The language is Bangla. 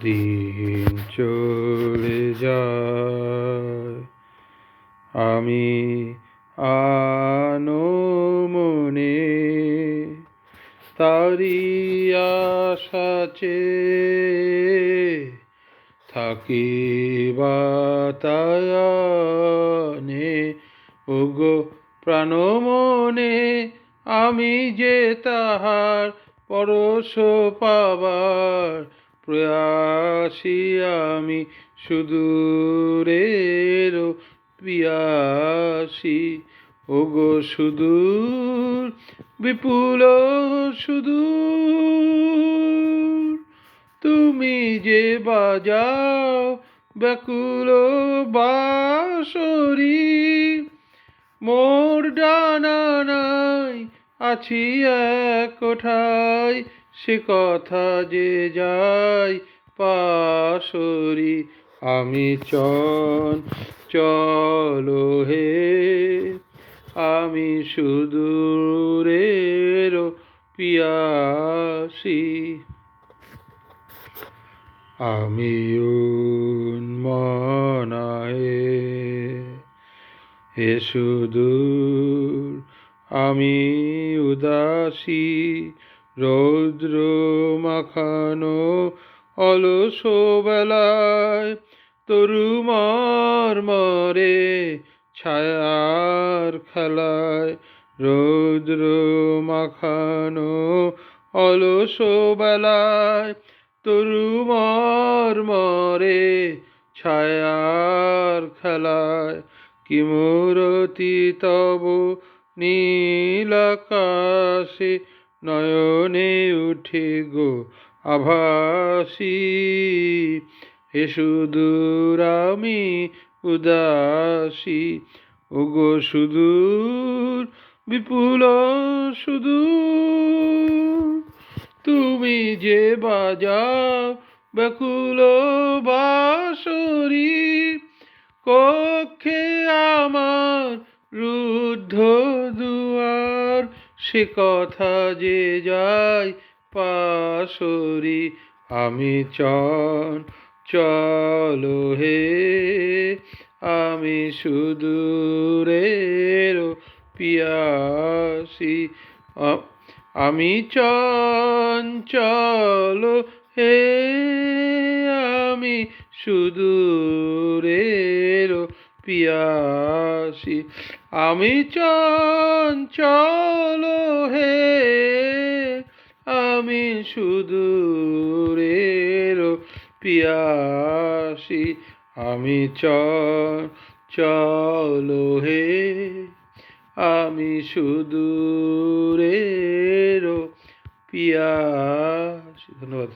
দিন চলে যায়। আমি আনো মনে তারি আশাচে থাকি বাতায়নে। ওগো প্রাণ মনে, আমি যে তাহার পরশ পাবার প্রয়াসী আমি সুদূরের পিয়াসী। ওগো সুদূর, বিপুল সুদূর, তুমি যে বাজাও ব্যাকুল বাসরি মোর ডানা নাই আছি কোঠায়, সে কথা যে যাই পাশরি। আমি চন, চলো হে, আমি সুদূরের পিয়াসী। আমি উন্মনায়ে হে সুদূর আমি উদাসী, রৌদ্র মাখানো অলস বেলায় তরুমার মরে ছায়ার খেলায় রৌদ্র মাখানো অলস বেলায় তরুমার মরে ছায়ার খেলায় কি মূরতি তব নীলাকাশে নয়নে উঠে গো আভাসী। হে সুদূর আমি উদাসী। ওগো সুদূর, বিপুল সুদূর। তুমি যে বাজাও ব্যাকুল বাঁশরি, কক্ষে আমার রুদ্ধ সে কথা যে যায় পাশরি, আমি চন, চলো হে, আমি সুদূরের পিয়াসী। আমি চঞ্চল হে, আমি সুদূরের পিয়াসী। আমি চঞ্চল হে আমি সুদূরের পিয়াসী। আমি চল হে আমি সুদূরের পিয়াসী। ধন্যবাদ।